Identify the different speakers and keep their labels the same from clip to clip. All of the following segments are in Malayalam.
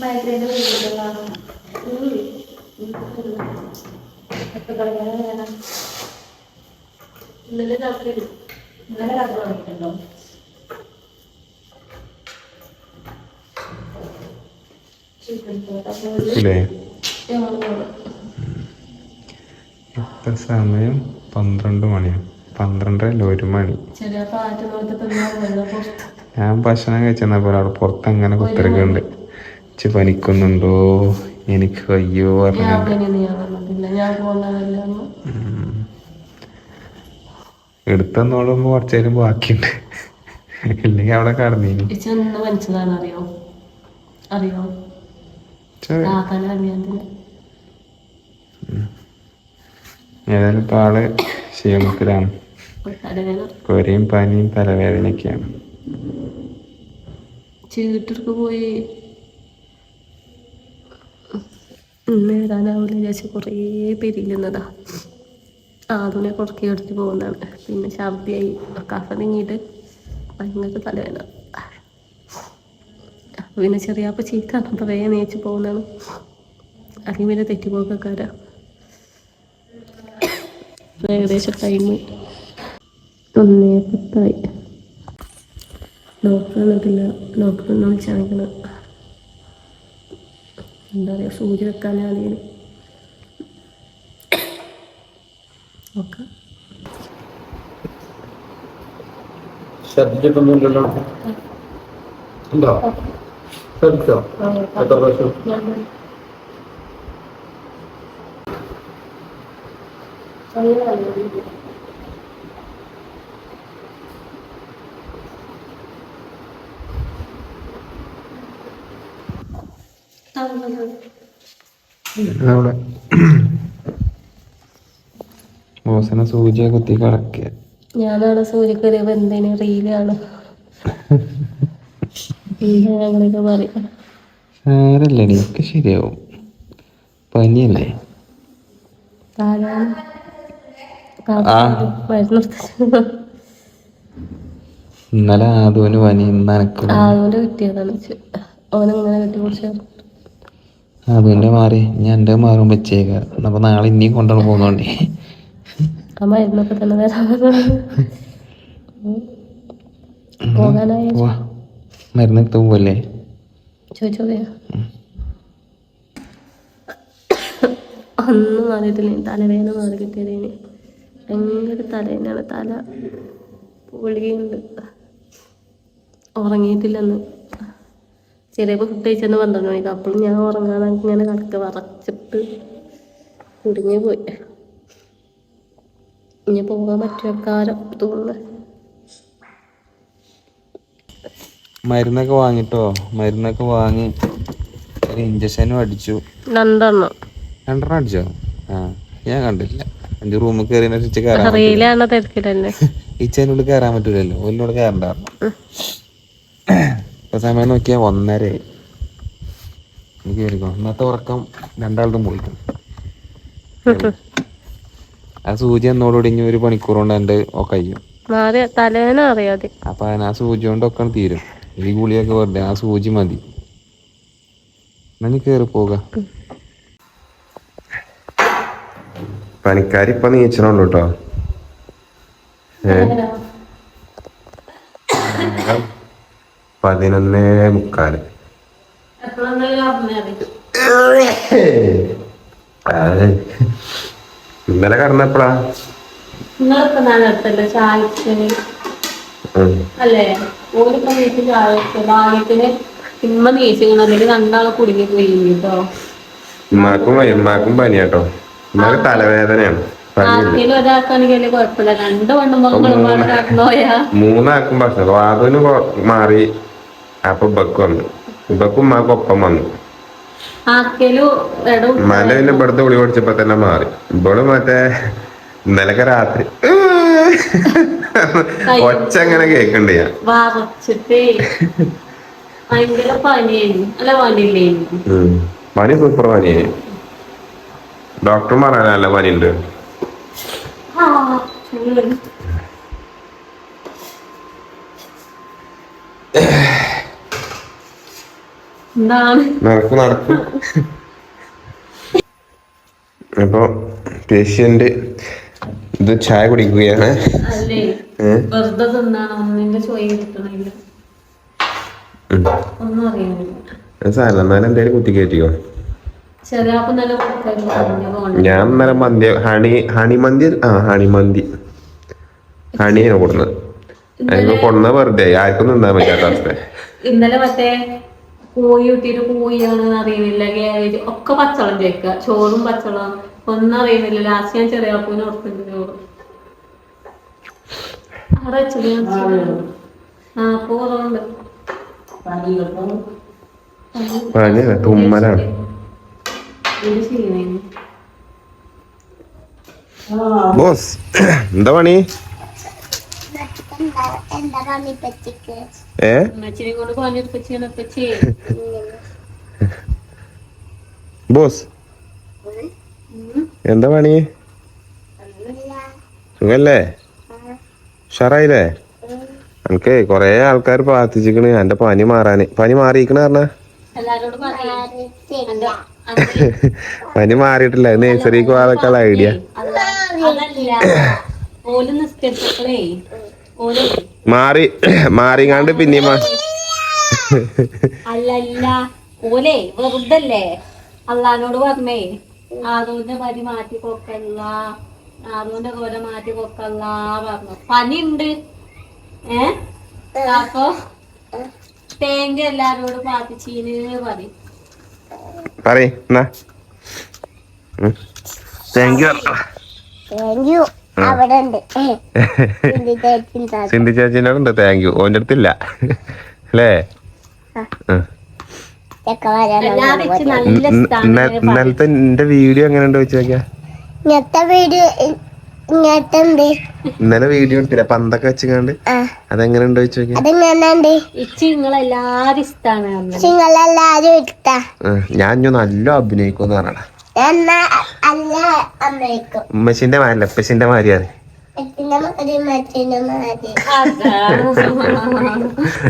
Speaker 1: മൈഗ്രൈന്റെ വീടുകളാണ് ഇന്നലെ രാത്രി ഇന്നലെ രാത്രി വന്നിട്ടുണ്ടോ
Speaker 2: ഇല്ലേ? ഇപ്പം സമയം പന്ത്രണ്ട് മണിയാണ്. പന്ത്രണ്ടല്ല ഒരു മണി. ഞാൻ ഭക്ഷണം കഴിച്ചെന്നപ്പോൾ അവിടെ പുറത്ത് അങ്ങനെ കുത്തിരക്കുണ്ട് ഇച്ച് പനിക്കുന്നുണ്ടോ എനിക്ക് അയ്യോ
Speaker 1: പോകുന്നതല്ല
Speaker 2: കുറച്ചു നേരം ബാക്കിയുണ്ട്. ഇല്ലെങ്കിൽ അവിടെ കടന്നീനി.
Speaker 1: അറിയോ? അറിയോ?
Speaker 2: ഏതായാലും ഇപ്പൊ ആൾ ക്ഷീണത്തിലാണ്. കൊരയും പനിയും തലവേദനയൊക്കെയാണ്.
Speaker 1: ചീട്ടർക്ക് പോയി. ഇന്ന് വരാനാവില്ല വിചാരിച്ച് കുറേ പെരിയിലുന്നതാ ആദ്യമേ കുറക്കി എടുത്ത് പോകുന്നതാണ്. പിന്നെ ഛർദിയായി. കഫ നീങ്ങിയിട്ട് ഭയങ്കര തലവേന അപ്പൊ പിന്നെ ചെറിയപ്പ ചീത്ത അപ്പോൾ വേഗം നേച്ച് പോകുന്നതാണ്. അല്ലെങ്കിൽ പിന്നെ തെറ്റിപ്പോക്കാരാ ഏകദേശം ടൈം ഒന്നേ പത്തായി. ഡോക്ടർ വന്നിട്ടില്ല. ഡോക്ടർ ഒന്ന് എന്താ പറയുക സൂചി വെക്കാനാണെങ്കിലും ഓക്കെ.
Speaker 3: ശ്രദ്ധിച്ചിട്ടൊന്നുമില്ലല്ലോ ഉണ്ടോ? ശ്രദ്ധിച്ചോ എത്ര പ്രാവശ്യം?
Speaker 2: അവിടെ ബോസിനെ സൂചിയെ കുത്തി കിടക്കുക
Speaker 1: ഞാനാണ് സൂര്യക്കറി എന്തിന് റീലാണ് പറയാം.
Speaker 2: ഒക്കെ ശരിയാവും. പനിയല്ലേ? ഇന്നലെ ആദുവിന് പനി ഇന്ന് എനക്ക് പനി.
Speaker 1: അതുകൊണ്ട് കിട്ടിയതാണ് ഓനങ്ങനെ കെട്ടി കുറിച്ച്
Speaker 2: ആദുവിന്റെ മാറി. ഞാൻ എന്റെ മാറും വെച്ചേക്കാം. അപ്പൊ നാളെ ഇനിയും കൊണ്ടോ പോകുന്നോണ്ടേ.
Speaker 1: തന്നെ
Speaker 2: മരുന്ന് എടുത്ത് പോവല്ലേ?
Speaker 1: ചോദിച്ചോ ഒന്നും മാറിയിട്ടില്ല? തലവേദന മാറി കിട്ടിയതിന്. ഭയങ്കര തലവേദനയാണ് തല പൊളിയുണ്ട് ഉറങ്ങിയിട്ടില്ലെന്ന്. ചെറിയപ്പോൾ ഫുഡ് കഴിച്ചെന്ന് പന്ത്രണ്ട് മണിക്ക്. അപ്പോഴും ഞാൻ ഉറങ്ങാതെ ഇങ്ങനെ കണക്ക് വറച്ചിട്ട് കുടുങ്ങി പോയി. ഇനി പോകാൻ പറ്റുമക്കാരം തോന്നുന്നു.
Speaker 2: മരുന്നൊക്കെ വാങ്ങിട്ടോ? മരുന്നൊക്കെ വാങ്ങി ഒരു ഇഞ്ചക്ഷനും അടിച്ചു.
Speaker 1: രണ്ടെണ്ണം.
Speaker 2: രണ്ടെണ്ണം അടിച്ചോ? ആ ഞാൻ കണ്ടില്ല. അഞ്ച് റൂമിൽ കയറി കയറാൻ ഇച്ചതിനുള്ളിൽ കയറാൻ പറ്റൂലല്ലോ. ഒന്നോട് കയറണ്ടായിരുന്നു ഇപ്പൊ സമയം നോക്കിയാൽ ഒന്നര എനിക്ക് കയറിക്കോ ഇന്നത്തെ ഉറക്കം രണ്ടാളും പോയിക്കും ആ സൂചി എന്നോടുകൂടി ഇനി ഒരു മണിക്കൂർ കൊണ്ട് എന്റെ ഒക്കെ കഴിയും.
Speaker 1: അറിയാതെ.
Speaker 2: അപ്പൊ അതിന് ആ സൂചി കൊണ്ടൊക്കെ തീരും. ഈ ഗുളിയൊക്കെ വെറുതെ ആ സൂചി മതി. എന്നാ നീ കേറി പോക. പണിക്കാരി ഇപ്പൊ നീച്ചണുള്ളൂ കേട്ടോ പതിനൊന്നേ മുക്കാൽ ഇന്നലെ കടന്നപ്പോഴാ
Speaker 1: അല്ലേ? ഓരിപ്പോ നീച്ച് ചായ വെച്ചു ഭാഗ്യത്തിന് ഇമ്മ നീച്ചിങ്ങനെ അല്ലെങ്കിൽ രണ്ടാളെ കുടുങ്ങി പോയി കേട്ടോ
Speaker 2: ഉമ്മാക്കും ഉമ്മാക്കും പനിയാട്ടോ. ഉമ്മാക്ക് തലവേദനയാണ്. മൂന്നാക്കും ഭക്ഷണം. വാതുവിന് മാറി അപ്പൊ ബക്കു വന്നു. ബക്കും ഉമ്മാക്കും ഒപ്പം വന്നു ഉമ്മാന്റെ പിന്നെ ഇവിടുത്തെ ഗുളി പഠിച്ചപ്പോ തന്നെ മാറി. ഇവൾ മറ്റേ ഇന്നലൊക്കെ രാത്രി ഒച്ച അങ്ങനെ കേക്കണ്ട് ഞാൻ. പനി സൂപ്പർ പനിയായി. ഡോക്ടർമാർ നല്ല പനിയുണ്ട്.
Speaker 3: എന്താണ്
Speaker 4: നടക്കും നടക്കും. അപ്പൊ പേഷ്യന്റ് ഇത് ചായ കുടിക്കുകയാണ്. സാരല്ല എന്നാലും എന്തായാലും കുത്തി കയറ്റിയോ ഞാൻ ഇന്നലെ മന്തി ഹണി ഹണി മന്തി ആ ഹണി മന്തി ഹണിയാണ് കൊടുന്നത്? അതിന് കൊടുന്നത് വെറുതെ ആർക്കും നിന്നാ പറ്റാത്ത അവസ്ഥ
Speaker 3: ഇന്നലെ മറ്റേ കോഴി ഇട്ടിട്ട് കോഴിയാണെന്ന് അറിയുന്നില്ല. ഗ്യാരേജ് ഒക്കെ പച്ചളം ചേക്കുക ചോറും പച്ചളം ഒന്നും അറിയുന്നില്ല. ലാസ്റ്റ് ഞാൻ ചെറിയാപ്പൂന് ഓർക്കുന്നുണ്ട് ചോറ്. അവിടെ വെച്ചത് ആ അപ്പൊ കുറവുണ്ട്.
Speaker 4: തുമ്മലാണ്. ബോസ് എന്താ പണി?
Speaker 5: എന്താ പണി പറ്റിക്ക്?
Speaker 4: ഏ? ബോസ്. എന്താ പണി? സുഖല്ലേ? ഉഷാറായില്ലേ? എനിക്ക് കൊറേ ആൾക്കാർ പ്രാർത്ഥിച്ചിക്കണ് എന്റെ പനി മാറാന്. പനി മാറിയിരിക്കണ പറഞ്ഞ. പനി മാറിയിട്ടില്ല. നേഴ്സറിക്ക് പോകാതൊക്കെയുള്ള ഐഡിയ
Speaker 3: ഓൽ നിസ്കരിച്ചപ്പോഴേ ഓൽ
Speaker 4: മാറി മാറിങ്ങാണ്ട് പിന്നെയും
Speaker 3: അല്ലല്ല ഓലെ വെറുതല്ലേ? അള്ളഹാനോട് പറഞ്ഞേ ആദൂന്റെ പനി മാറ്റി കൊക്കല്ല ആദൂന്റെ കോല മാറ്റി കൊക്കല്ല പറഞ്ഞു. പനിയുണ്ട്. ഏ? അപ്പൊ തേങ്ങ എല്ലാരോടും പ്രാർത്ഥിച്ചീന് പറയും
Speaker 4: പറയ് എന്നാ? Thank you
Speaker 5: thank you. അവിടെ ഉണ്ട് ഹിന്ദി ചേച്ചി താത്ത.
Speaker 4: സിന്ധി ചേച്ചിനോടുണ്ട്. താങ്ക് യു ഓന്റെ അടുത്തില്ല. അല്ലേ?
Speaker 3: വെച്ച്
Speaker 4: ഇന്നലത്തെ എന്റെ വീഡിയോ വെച്ച് നോക്കിയാ?
Speaker 5: ഇങ്ങനത്തെ ഉണ്ട്
Speaker 4: ഇന്നലെ വീഡിയോ എടുത്തില്ല. പന്തൊക്കെ വെച്ചുകൊണ്ട് അതെങ്ങനെ വെച്ച് നോക്കിയാ?
Speaker 5: ഉണ്ട്
Speaker 4: ഉം. ഞാൻ നല്ല അഭിനയിക്കുമെന്ന് പറഞ്ഞടാ.
Speaker 5: എന്നാ
Speaker 4: ഉമ്മച്ചിന്റെ മാരല്ല? ഉപ്പച്ചിന്റെ മാരിയാണ്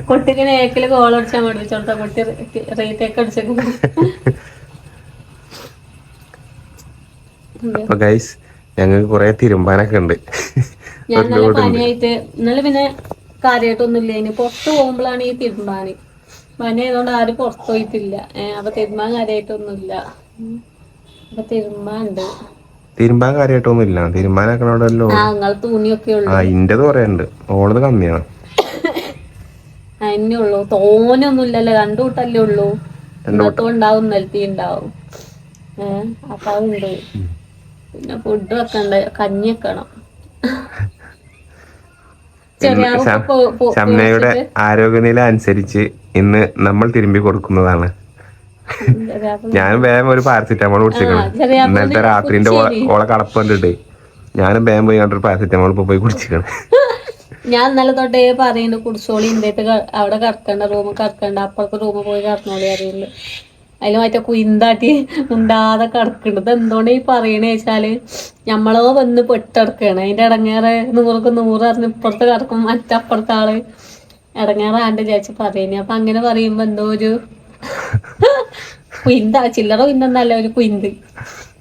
Speaker 3: കുട്ടിക്ക് നേക്കിൽ ഗോൾ അടിച്ചാൽ പഠിപ്പിച്ചോളത്ത കുട്ടി റേറ്റൊക്കെ അടിച്ചേക്കുന്നു
Speaker 4: അപ്പൊ ഗൈസ് ഞങ്ങൾക്ക് കുറെ തിരുമ്പാനൊക്കെ ഉണ്ട്.
Speaker 3: ഞാൻ നല്ല പനിയായിട്ട് ഇന്നലെ പിന്നെ കാര്യമായിട്ടൊന്നുമില്ല ഇനി പുറത്ത് പോകുമ്പോഴാണ് ഈ തിരുമ്പാന്. പനി ആയതുകൊണ്ട് ആരും പുറത്ത് പോയിട്ടില്ല. അപ്പൊ തിരുമ്പാൻ കാര്യമായിട്ടൊന്നുമില്ല
Speaker 4: തിരുമ്പാൻ കാര്യമായിട്ടൊന്നും ഇല്ല. തിരുമ്പാനാക്കണോടല്ലോ
Speaker 3: ആ
Speaker 4: ഇന്റത് പറയണ്ട് ഉണ്ട് ഓളത് കമ്മിയാണ്.
Speaker 3: ചമ്മയുടെ ഉള്ളു. തോനൊന്നും ഇല്ലല്ലോ. രണ്ടു കൂട്ടല്ലേ ഉള്ളൂ. ഇന്നത്തെ ഉണ്ടാവും നിലത്തി ഉണ്ടാവും. ഏഹ് അപ്പൊ അതുണ്ട്. പിന്നെ ഫുഡ് വെക്കണ്ട. കഞ്ഞി വെക്കണം. ചെറിയ
Speaker 4: ആരോഗ്യനില അനുസരിച്ച് ഇന്ന് നമ്മൾ തിരുമ്പി കൊടുക്കുന്നതാണ്. ഞാനും വേഗം ഒരു പാരസിറ്റമോൾ കുടിച്ചിരിക്കണം.
Speaker 3: ആ,
Speaker 4: ഇന്നലത്തെ രാത്രിന്റെ ഓളെ കടപ്പ് കണ്ടിട്ട്. ഞാനും വേഗം പോയി കണ്ടൊരു പാരസിറ്റമോൾ ഇപ്പൊ പോയി കുടിച്ചിരിക്കണം.
Speaker 3: ഞാൻ ഇന്നലെ തൊട്ടേ പറയുന്നുണ്ട് കുടിച്ചോളി ഇന്ത്യത്ത് അവിടെ കറക്കണ്ട റൂമ് കറക്കണ്ട അപ്പുറത്തെ റൂമിൽ പോയി കറക്കണോളി അറിയുള്ളു അതിൽ മറ്റേ കുയിന്താട്ടി ഉണ്ടാതെ കിടക്കുന്നത് എന്തുകൊണ്ട് ഈ പറയണേ വെച്ചാൽ ഞമ്മളോ വന്ന് പെട്ടിടക്കാണ്. അതിന്റെ ഇടങ്ങേറെ നൂറുക്ക് നൂറ് അറിഞ്ഞ് ഇപ്പുറത്ത് കിടക്കും മറ്റപ്പുറത്തെ ആൾ ഇടങ്ങേറെ ആണ്ട് ചേച്ചി പറയണേ. അപ്പൊ അങ്ങനെ പറയുമ്പോ എന്തോ ഒരു കുയിന്ത ചില്ലറ കുയിന്തെന്നല്ല ഒരു കുയിന്ത്.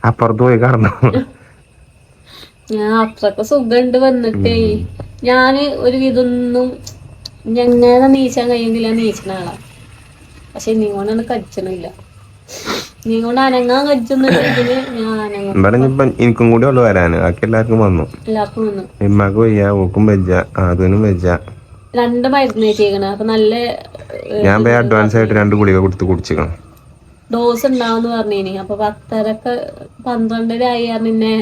Speaker 4: അപ്പുറത്ത് പോയി കടന്നു.
Speaker 3: ഞാൻ അത്രയ്ക്ക് സുഖണ്ട് വന്നിട്ടേ. ഞാൻ ഒരു വിധൊന്നും ഞങ്ങനെ നീച്ചാൻ കഴിയുന്നില്ല നീച്ചണ ആളാ. പക്ഷെ നീ കൊണ്ടാണ് കടിച്ചണില്ല നീ കൊണ്ട് അനങ്ങാൻ
Speaker 4: കടിച്ചൊന്നും എനിക്കും കൂടി ഉള്ളു വരാന്. ബാക്കി എല്ലാവർക്കും വന്നു.
Speaker 3: എല്ലാവർക്കും വന്നു.
Speaker 4: ഇമ്മക്ക് വയ്യ ഓക്കും വെജ അതിനും വെച്ച
Speaker 3: രണ്ട് മരുന്ന് ചെയ്യണേ. അപ്പൊ നല്ല
Speaker 4: ഞാൻ പോയി അഡ്വാൻസ് ആയിട്ട് രണ്ട് ഗുളിക കൊടുത്ത് കുടിച്ചിക്കണം.
Speaker 3: ഡോസ് ഉണ്ടാവുന്ന് പറഞ്ഞേനി. അപ്പൊ പത്തരക്ക് പന്ത്രണ്ടര ആയി നിന്നെ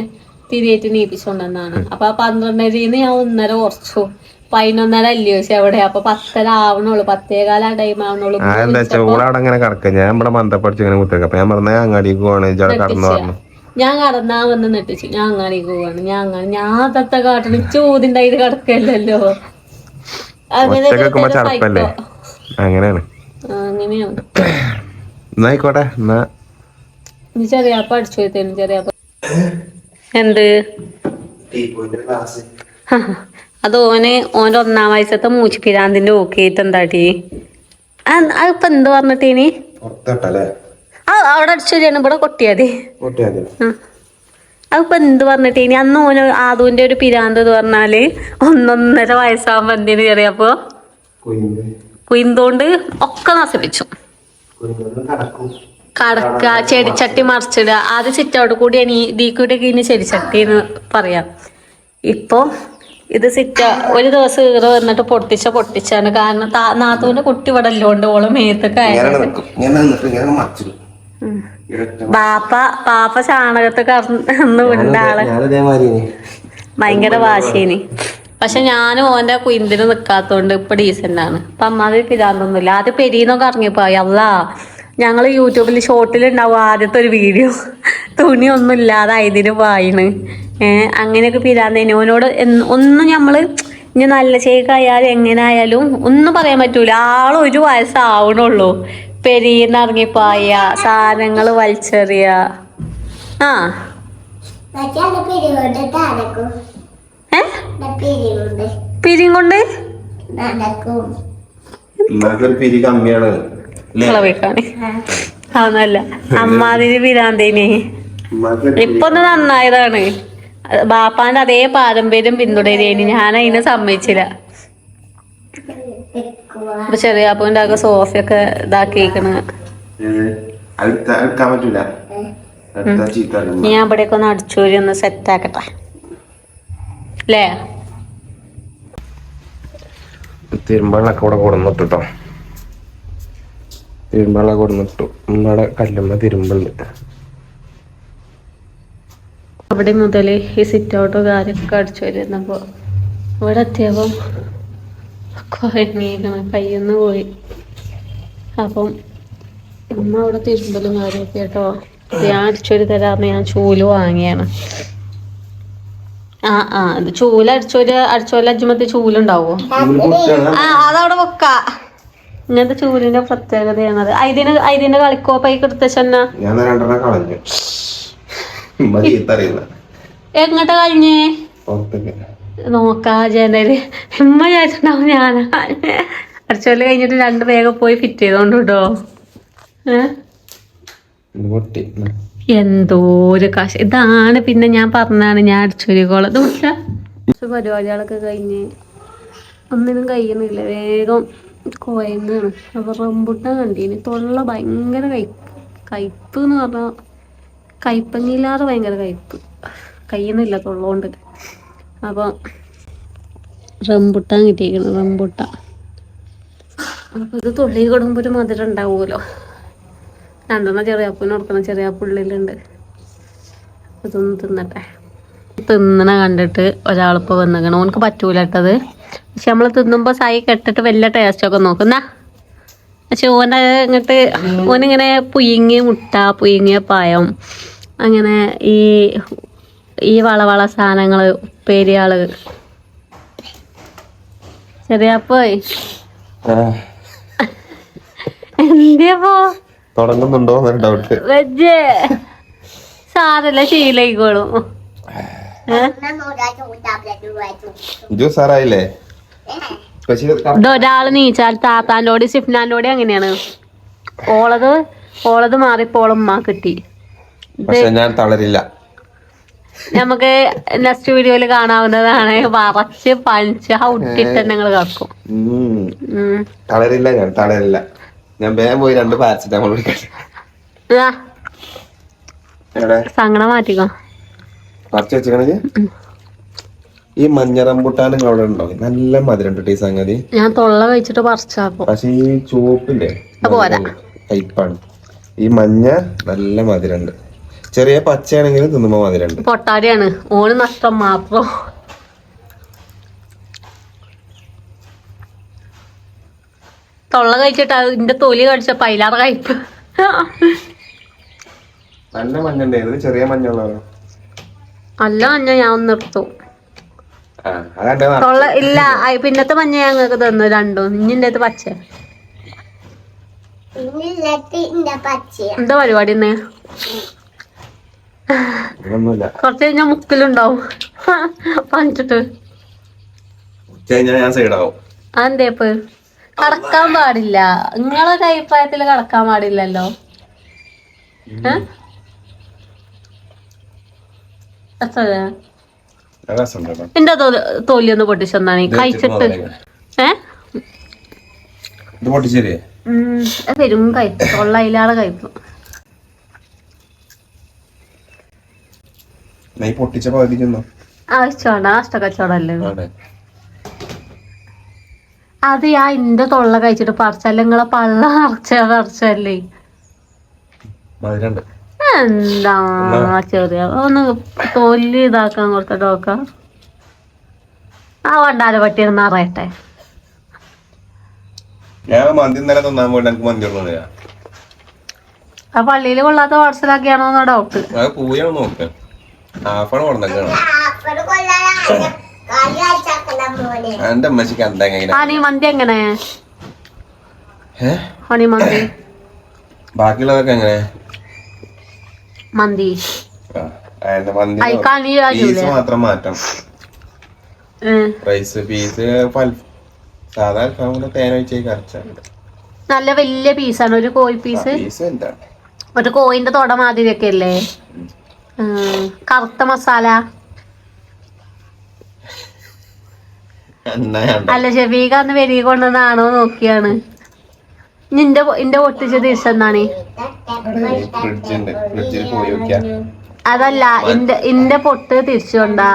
Speaker 3: തിരിയേറ്റ് നീപ്പിച്ചോണ്ടെന്നാണ്. അപ്പൊ ആ പന്ത്രണ്ടരന്ന് ഞാൻ ഒന്നര കുറച്ചു. പതിനൊന്നര അല്ലയോ പക്ഷെ അവിടെ. അപ്പൊ പത്തര ആവണുള്ളൂ. പത്തേകാല ടൈം ആവണുള്ളൂ.
Speaker 4: ആ എന്താ വെച്ചാൽ ഓളെ അവിടെ അങ്ങനെ ഞാൻ ഇവിടെ മന്ദപ്പടിച്ച് ഇങ്ങനെ കുത്തിരിക്ക. അപ്പൊ ഞാൻ പറഞ്ഞ അങ്ങാടിക്ക് പോവാണ്. ഇജവിടെ കടന്നു പറഞ്ഞു
Speaker 3: ഞാൻ കടന്നാ വന്ന് നെട്ടിച്ചു ഞാൻ അങ്ങാടിക്ക് പോവാണ്. ഞാൻ അങ്ങനെ ഞാൻ തത്ത കാട്ടണം. ചോദ്യം ഉണ്ടായിട്ട് അങ്ങനെ
Speaker 4: ഒറ്റയ്ക്ക് വെക്കുമ്പോ ചടപ്പല്ലേ. അങ്ങനെയാണ്.
Speaker 3: എന്നായിക്കോട്ടെ
Speaker 4: എന്നാ.
Speaker 3: നീ ചെറിയാപ്പ അടിച്ചു പോയി ചെറിയാപ്പ എന്ത്? അത് ഓന് ഓന്റെ ഒന്നാം വയസ്സത്തെ മൂച്ചിപ്പിരാന്തിന്റെ ഓക്കേറ്റ് എന്താട്ടി അതിപ്പോ എന്ത് പറഞ്ഞിട്ടേനി? അവിടെ അടിച്ചു ഇവിടെ കൊട്ടിയാതി
Speaker 4: പൊട്ടിയാതി
Speaker 3: അതിപ്പോ എന്ത് പറഞ്ഞിട്ട്? ഇനി അന്ന് ഓന് ആദുവിന്റെ ഒരു പിരാന്ത് എന്ന് പറഞ്ഞാൽ ഒന്നൊന്നര വയസ്സാകുമ്പോ എന്തിനു
Speaker 4: കയറിയപ്പോ
Speaker 3: കുയിന്തോണ്ട് ഒക്കെ നശിപ്പിച്ചു.
Speaker 4: കടക്കും.
Speaker 3: ചെടിച്ചട്ടി മറിച്ചിടുക. ആദ്യം സിറ്റൗട്ട് കൂടി ഇനി ദീക്കൂടെ കൂടി ഇനി ചെടിച്ചട്ടി എന്ന് പറയാം. ഇപ്പൊ ഇത് സിറ്റ ഒരു ദിവസം ഈറ വന്നിട്ട് പൊട്ടിച്ച പൊട്ടിച്ചാണ് കാരണം നാത്തൂന്റെ കുട്ടി ഇവിടെ അല്ലോണ്ട് ഓളെ മേത്തൊക്കെ
Speaker 4: ഇങ്ങനെ
Speaker 3: ബാപ്പ പാപ്പ ചാണകത്ത് കറന്ന്
Speaker 4: വിണ്ടാൾ
Speaker 3: ഭയങ്കര വാശിന് പക്ഷെ ഞാനും ഓന്റെ കുയിന്തിന് നിക്കാത്തോണ്ട് ഇപ്പൊ ഡീസെന്റ് ആണ്. അപ്പൊ അമ്മാവി പിതാന്നൊന്നുമില്ല ആദ്യം പെരീന്നൊക്കെ ഇറങ്ങിപ്പോയി. അല്ലാ ഞങ്ങൾ യൂട്യൂബിൽ ഷോർട്ടിൽ ഉണ്ടാവും ആദ്യത്തെ ഒരു വീഡിയോ. തുണിയൊന്നും ഇല്ലാതെ ആയതിന് വായിണ്. ഏഹ് അങ്ങനെയൊക്കെ പിരാന്തേനി. ഓനോട് ഒന്നും ഞമ്മൾ ഇനി നല്ല ചേക്കായാലും എങ്ങനെ ആയാലും ഒന്നും പറയാൻ പറ്റൂല. ആളൊരു ഒരു വയസ്സാവണുള്ളൂ. പെരീന്ന് ഇറങ്ങിപ്പോയ സാധനങ്ങൾ വലിച്ചെറിയ. ആ. പിരിയും കൊണ്ട് അതൊന്നല്ല. അമ്മാതിരി പിരാന്തേനി. ഇപ്പൊ ഒന്ന് നന്നായതാണ്. ബാപ്പാന്റെ അതേ പാരമ്പര്യം പിന്തുടരേനി. ഞാൻ അതിനെ സമ്മതിച്ചില്ല ഇപ്പൊ ചെറിയ അപ്പന്റെ ആകെ സോഫയൊക്കെ ഇതാക്കിയിരിക്കണ്. ഞാൻ ഇവിടെയൊക്കെ ഒന്ന് അടിച്ചൂരി ഒന്ന് സെറ്റ് ആക്കട്ടെ അല്ലേ
Speaker 4: തിരുമ്പളൊക്കെ ഇവിടെ കൊടുന്നിട്ടോ കേട്ടോ തിരുമ്പളൊക്കെ കൊടുന്നിട്ടു. ഇവിടെ കല്ലുമ്മ തിരുമ്പുണ്ട്.
Speaker 3: അവിടെ മുതൽ ഈ സിറ്റ് ഔട്ട് കാര്യമൊക്കെ അടിച്ചു വരുന്നപ്പോ ഇവിടെ എത്തിയപ്പം കുഴങ്ങിയിരിക്കണം കയ്യിന്ന് പോയി. അപ്പം അമ്മ അവിടെ തിരുമ്പലും കാര്യമൊക്കെ കേട്ടോ ഞാൻ അടിച്ചൊരു തരാറിന് ഞാൻ ചൂൽ വാങ്ങിയാണ്. ആ ആ അത് ചൂൽ അടിച്ചോര് അടിച്ചോല അജ്മത്ത് ചൂലുണ്ടാവോ? ആ അതവിടെ വെക്ക. ഇങ്ങനത്തെ ചൂലിന്റെ പ്രത്യേകതയാണ് അത്. അതിന് അതിന്റെ കളിക്കോപ്പൈക്ക് എടുത്ത ചെന്ന?
Speaker 4: ഞാൻ രണ്ടെണ്ണം കളഞ്ഞു. ഉമ്മ ചീത്ത അറിയില്ല
Speaker 3: എങ്ങോട്ടാ കഴിഞ്ഞേ നോക്കാ ജനൽ. ഉമ്മ വിചാരിച്ചിട്ടുണ്ടാവും ഞാനാ. അടിച്ചോൽ കഴിഞ്ഞിട്ട് രണ്ട് വേഗം പോയി ഫിറ്റ് ചെയ്തോണ്ട് കേട്ടോ. എന്തോ ഒരു കാശ്. ഇതാണ് പിന്നെ ഞാൻ പറഞ്ഞാണ് ഞാൻ അടിച്ചൊരുക്കോളം ഇത് കുറച്ച് പരിപാടികളൊക്കെ കഴിഞ്ഞ് ഒന്നിനും കഴിയുന്നില്ല. വേഗം കോയങ്ങാണ്. അപ്പൊ റംബുട്ടാൻ കണ്ടീന്. തൊള്ള ഭയങ്കര കയ്പ് കയ്പ് എന്ന് പറഞ്ഞാൽ കയ്പങ്ങില്ലാതെ ഭയങ്കര കയ്പ് കഴിയുന്നില്ല തൊള്ളോണ്ട്. അപ്പൊ റംബുട്ടാൻ കിട്ടിയിരിക്കുന്നു റംബുട്ട. അപ്പോൾ ഇത് തൊള്ളി കൊടുക്കുമ്പോ ഒരു മധുരം ഉണ്ടാവുമല്ലോ. രണ്ടെണ്ണം ചെറിയാപ്പിന് കൊടുക്കണം ചെറിയാപ്പ് ഉള്ളിലുണ്ട് ഇതൊന്ന് തിന്നട്ടെ. തിന്നണ കണ്ടിട്ട് ഒരാളിപ്പോൾ വന്നിക്കണം. ഓനക്ക് പറ്റൂല കേട്ടത് പക്ഷെ നമ്മൾ തിന്നുമ്പോൾ സായി കെട്ടിട്ട് വലിയ ടേസ്റ്റൊക്കെ നോക്കുന്ന പക്ഷെ ഓന്റെ ഇങ്ങോട്ട് ഓനിങ്ങനെ പുയുങ്ങിയ മുട്ട പുയുങ്ങിയ പായം അങ്ങനെ ഈ ഈ വളവള സാധനങ്ങൾ ഉപ്പേരിയാൾ ചെറിയാപ്പോയി എന്തിയപ്പോ?
Speaker 4: തുടങ്ങുന്നുണ്ടോ ഡൗട്ട്
Speaker 3: വെജ് സാരല്ല ശീലായിക്കോളും. ഇതൊരാൾ നീച്ചാൽ താത്താന്റോടി സിഫ്നാന്റോടി അങ്ങനെയാണ്. ഓളത് ഓളത് മാറിപ്പോളും ഉമ്മ കിട്ടി.
Speaker 4: പക്ഷെ ഞാൻ തളരില്ല.
Speaker 3: നമുക്ക് നെക്സ്റ്റ് വീഡിയോയിൽ കാണാവുന്നതാണ്. വറച്ച് പഞ്ച് ഔട്ടിട്ട്
Speaker 4: ഉം.
Speaker 3: ഉം.
Speaker 4: തളരില്ല ഞാൻ തളരില്ല. ഞാൻ വേഗം പോയി രണ്ട് പാരസെറ്റാമോൾ
Speaker 3: സങ്കടം മാറ്റിക്കോ.
Speaker 4: പറിച്ചു വെച്ചിക്കണേ ഈ മഞ്ഞ റംബുട്ടാനും അവിടെ ഉണ്ടോ? നല്ല മധുരം ഉണ്ട് ഈ സംഗതി.
Speaker 3: ഞാൻ തൊള്ള കഴിച്ചിട്ട് പറിച്ചാക്കും
Speaker 4: പക്ഷെ ഈ ചുവപ്പില്ലേ. ടൈപ്പാണ്. ഈ മഞ്ഞ നല്ല മധുരണ്ട് ചെറിയ പച്ചയാണെങ്കിലും തിന്നുമ്പോ മധുരണ്ട്
Speaker 3: പൊട്ടാരിയാണ് ഓന് നഷ്ടം മാത്രം. തൊള്ള കഴിച്ചിട്ട് അതിന്റെ തൊലി കഴിച്ച പൈലാറ കഴിപ്പ്
Speaker 4: നല്ല മഞ്ഞ ഉണ്ടായിരുന്നു ചെറിയ മഞ്ഞുള്ളതാണ്?
Speaker 3: അല്ല മഞ്ഞ ഞാൻ ഒന്ന് നിർത്തു തൊള്ള ഇല്ല പിന്നത്തെ മഞ്ഞ ഞങ്ങൾക്ക് തന്നു. രണ്ടും. ഇഞ്ഞിന്റെ അത് പച്ച. എന്താ പരിപാടി ഇന്ന്? കുറച്ച് കഴിഞ്ഞാൽ മുക്കിലുണ്ടാവും. പഞ്ചിട്ട് അതെന്തേപ്പ് കടക്കാൻ പാടില്ല. നിങ്ങളൊരു അഭിപ്രായത്തിൽ കടക്കാൻ പാടില്ലല്ലോ. എന്റെ തോലി ഒന്ന് പൊട്ടിച്ചെന്നാണ് കഴിച്ചിട്ട് ഏ? വരും കഴിപ്പ് തൊള്ള അതിലാടെ കഴിപ്പ്
Speaker 4: നീ പൊട്ടിച്ച
Speaker 3: ആവശ്യമാണ് അഷ്ടക്കച്ചവടല്ലേ
Speaker 4: അതെ.
Speaker 3: ആ ഇന്റെ തൊള്ള കഴിച്ചിട്ട് പറിച്ചല്ല നിങ്ങളെ പള്ള നിറച്ച പറിച്ചല്ലേ? എന്താ ചെറിയ ഒന്ന് തൊല്ലി ഇതാക്കാൻ കൊടുത്ത ഡോക്ക ആ വണ്ടാല പട്ടി നിറയട്ടെ.
Speaker 4: ഞാൻ മന്തി ഇന്നലെ തിന്നാൻ പോയിട്ട് എനിക്ക് മന്തി ഒന്നും
Speaker 3: ആ പള്ളിയിൽ കൊള്ളാത്ത പാർസലാക്കിയാണോ
Speaker 4: ഡോക്ടർ പൂയാണ് നോക്ക്.
Speaker 5: മോനെ.
Speaker 4: എന്റെ അമ്മച്ചിക്ക് എന്താ എങ്ങനെ
Speaker 3: ഹണി മന്തി എങ്ങനെ? ഹണി മന്തി.
Speaker 4: ബാക്കിയുള്ളതൊക്കെ എങ്ങനെ?
Speaker 3: മന്തി.
Speaker 4: മന്തി പീസ് മാത്രം മാറ്റം റൈസ് പീസ് സാധാ തേന വെച്ച്
Speaker 3: നല്ല വലിയ പീസാണ് ഒരു കോഴി പീസ്
Speaker 4: പീസ് കോഴിന്റെ
Speaker 3: ഒരു കോയിന്റെ തൊട മാതിരിയൊക്കെ അല്ലേ. കറുത്ത മസാല. അല്ല ഷെഫീഖ അന്ന് വെരി കൊണ്ടുവന്നാണോ നോക്കിയാണ്. നിന്റെ എന്റെ പൊട്ടിച്ച ദിവസം എന്നാണ്? അതല്ല ഇന്റെ ഇന്റെ പൊട്ട് തിരിച്ചു കൊണ്ടാ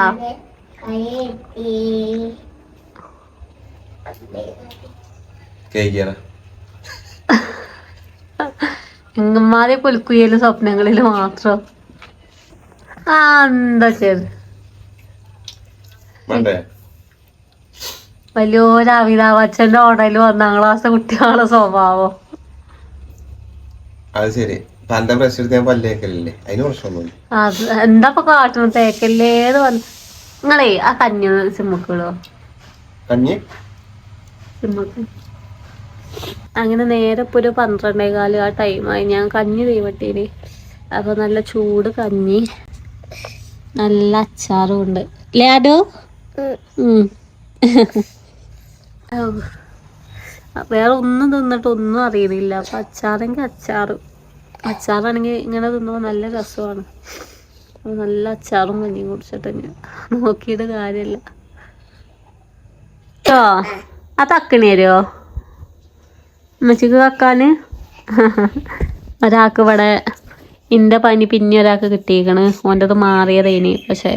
Speaker 3: ഇങ്ങന്മാരെ പുൽക്കുയൽ സ്വപ്നങ്ങളിൽ മാത്രം. ആ എന്താ
Speaker 4: വേണ്ടേ?
Speaker 3: വലിയൊരു ഓടയിൽ ഒന്നാം ക്ലാസ് കുട്ടികളുടെ സ്വഭാവം.
Speaker 4: അത് ശരി. തന്റെ പ്രശ്നം ഞാൻ അതിന് പ്രശ്നമൊന്നുമില്ല
Speaker 3: അത് എന്താ ഇപ്പൊ വന്ന് നിങ്ങളേ ആ കഞ്ഞി സിമ്മക്കുള്ളോ
Speaker 4: കഞ്ഞി?
Speaker 3: സിമ്മക്ക്. അങ്ങനെ നേരെ ഇപ്പൊ ഒരു പന്ത്രണ്ടേ കാൽ ആ ടൈമായി ഞാൻ കഞ്ഞി തീവട്ടീന് അപ്പൊ നല്ല ചൂട് കഞ്ഞി. നല്ല അച്ചാറും ഉണ്ട് ലാഡോ. വേറെ ഒന്നും തിന്നിട്ട് ഒന്നും അറിയുന്നില്ല അപ്പൊ അച്ചാറെങ്കിൽ അച്ചാറ്. അച്ചാറാണെങ്കിൽ ഇങ്ങനെ തിന്നുമ്പോൾ നല്ല രസമാണ്. നല്ല അച്ചാറും കഞ്ഞിയും കുടിച്ചിട്ട് നോക്കിയിട്ട് കാര്യമില്ല ഓ ആ തക്കണി തരുമോ അമ്മച്ചിക്ക് കക്കാന് ഒരാൾക്ക് ഇവിടെ ഇന്റെ പനി പിന്നെ ഒരാൾക്ക് കിട്ടിയേക്കണ്. ഓന്റെത് മാറിയതേനി. പക്ഷേ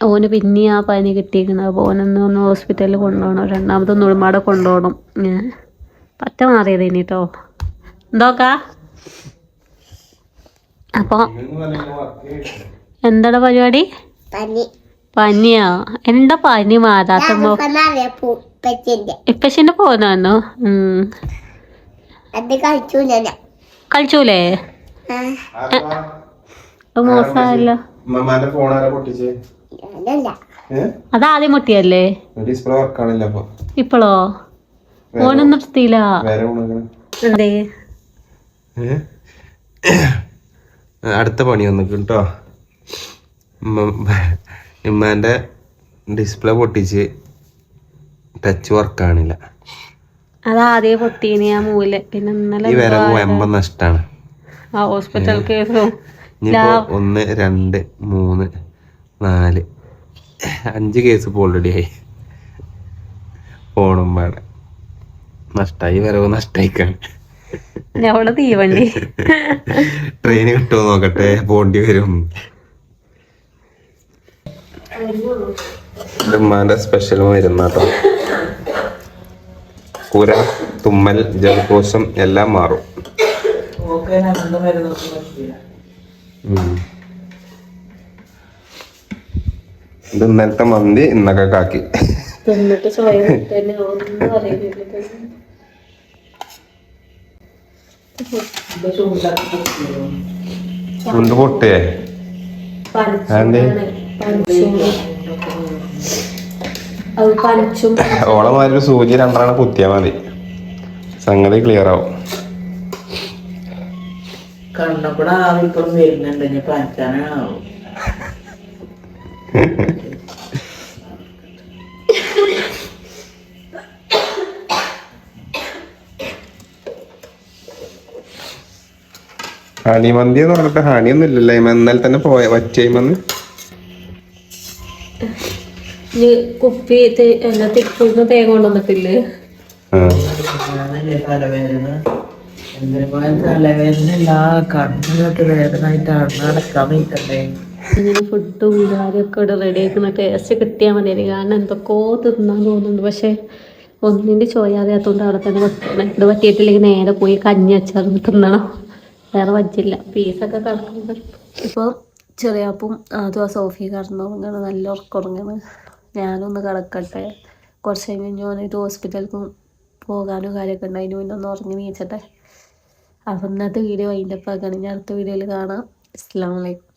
Speaker 3: ഓന് പിന്നെ ആ പനി കിട്ടിയേക്കണ്. അപ്പോൾ ഓനൊന്ന് ഒന്ന് ഹോസ്പിറ്റലിൽ കൊണ്ടുപോകണം രണ്ടാമത് നുളുമാടെ കൊണ്ടുപോകണം ഞാൻ പറ്റ മാറിയതേനി കേട്ടോ എന്തോക്കാ? അപ്പോൾ എന്താണ് പരിപാടി?
Speaker 5: പനി.
Speaker 3: പനിയാ? എന്താ പനി ഇപ്പച്ചിന്റെ പോനാണോ ഉം.
Speaker 5: അത് കഴിച്ചു ഞാൻ.
Speaker 3: കളിച്ചൂലേ? അത് മോശമല്ലോ അതാദ്യം മുട്ടിയല്ലേ? ഇപ്പളോ? ഫോണൊന്നും നിർത്തിയില്ല
Speaker 4: അടുത്ത പണി വന്നു കേട്ടോ ഉമ്മാന്റെ ഡിസ്പ്ലേ പൊട്ടിച്ച് ടച്ച് വർക്കാണില്ല
Speaker 3: അതാദ്യം പൊട്ടീനി ആ മൂല പിന്നെ ഇന്നലെ
Speaker 4: നഷ്ടാണ്.
Speaker 3: ആ ഹോസ്പിറ്റൽ കേസും?
Speaker 4: ഒന്ന് രണ്ട് മൂന്ന് നാല് അഞ്ച് കേസ് ഇപ്പോൾ ഓൾറെഡി ആയി. ഫോണും പാടെ. നഷ്ടായി വരവ് നഷ്ടായിക്കാണ്.
Speaker 3: ഞവിടെ തീവണ്ടി.
Speaker 4: ട്രെയിൻ കിട്ടുമോ നോക്കട്ടെ? പോണ്ടി വരും. ഉമ്മാന്റെ സ്പെഷ്യൽ മരുന്നാട്ടോ. കുര തുമ്മൽ ജലദോഷം എല്ലാം മാറും. ഇത് ഇന്നലത്തെ മന്തി ഇന്നൊക്കെ കാക്കി. ചുണ്ട് പൊട്ടേ അതെന്തേ?
Speaker 3: അത് പനിച്ചും.
Speaker 4: ഓളമാതിരി സൂചി രണ്ടാണ് കുത്തിയാൽ മതി. സംഗതി ക്ലിയർ ആവും.
Speaker 1: കണ്ണുകൂടെ ഹണിമന്തി എന്ന് പറഞ്ഞിട്ട് ഹണിയൊന്നും ഇല്ലല്ലേ എന്നാൽ തന്നെ പോയ
Speaker 3: വറ്റൈമെന്ന് കുപ്പി തിക്കുന്ന തേങ്ങ കൊണ്ടുവന്നിട്ടില്ലേ? ഇങ്ങനെ ഫുഡും കാര്യമൊക്കെ ഇവിടെ റെഡി ആക്കുന്ന ടേസ്റ്റ് കിട്ടിയാൽ മതി കാരണം എന്തൊക്കെയോ തിന്നാൻ തോന്നുന്നുണ്ട്. പക്ഷെ ഒന്നിന്റെ ചോയാറിയാത്തതുകൊണ്ട് അവിടെ തന്നെ വെക്കണം. ഇത് പറ്റിയിട്ടില്ലെങ്കിൽ നേരെ പോയി കഞ്ഞി വെച്ചാൽ തിന്നണം. വേറെ വച്ചില്ല പീസൊക്കെ കിടക്കുന്നത് ഇപ്പോൾ ചെറിയപ്പം അതും ആ സോഫി കടന്നു നല്ല ഉറക്കുറങ്ങണം ഞാനൊന്ന് കിടക്കട്ടെ. കുറച്ച് കഴിഞ്ഞ് ഞാനൊരു ഹോസ്പിറ്റലിൽ പോകാനും കാര്യമൊക്കെ ഉണ്ട്. അതിന് മുന്നേ ഒന്ന് ഉറങ്ങി നീച്ചട്ടെ. അപ്പം ഇന്നത്തെ വീഡിയോ അതിന്റെ അടുത്ത വീഡിയോയിൽ കാണാം. അസ്സാം വലൈക്കും